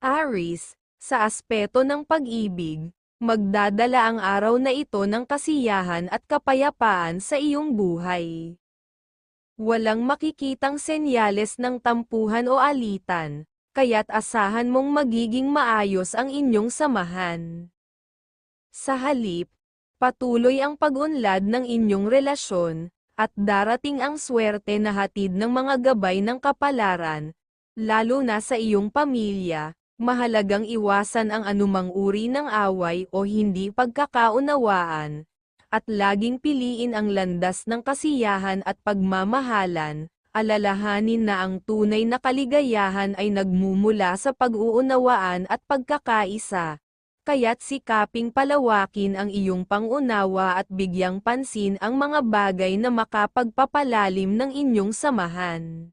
Aris, sa aspeto ng pag-ibig, magdadala ang araw na ito ng kasiyahan at kapayapaan sa iyong buhay. Walang makikitang senyales ng tampuhan o alitan, kaya't asahan mong magiging maayos ang inyong samahan. Sa halip, patuloy ang pag-unlad ng inyong relasyon, at darating ang swerte na hatid ng mga gabay ng kapalaran, lalo na sa iyong pamilya, mahalagang iwasan ang anumang uri ng away o hindi pagkakaunawaan, at laging piliin ang landas ng kasiyahan at pagmamahalan, alalahanin na ang tunay na kaligayahan ay nagmumula sa pag-uunawaan at pagkakaisa. Kaya't sikaping palawakin ang iyong pangunawa at bigyang pansin ang mga bagay na makapagpapalalim ng inyong samahan.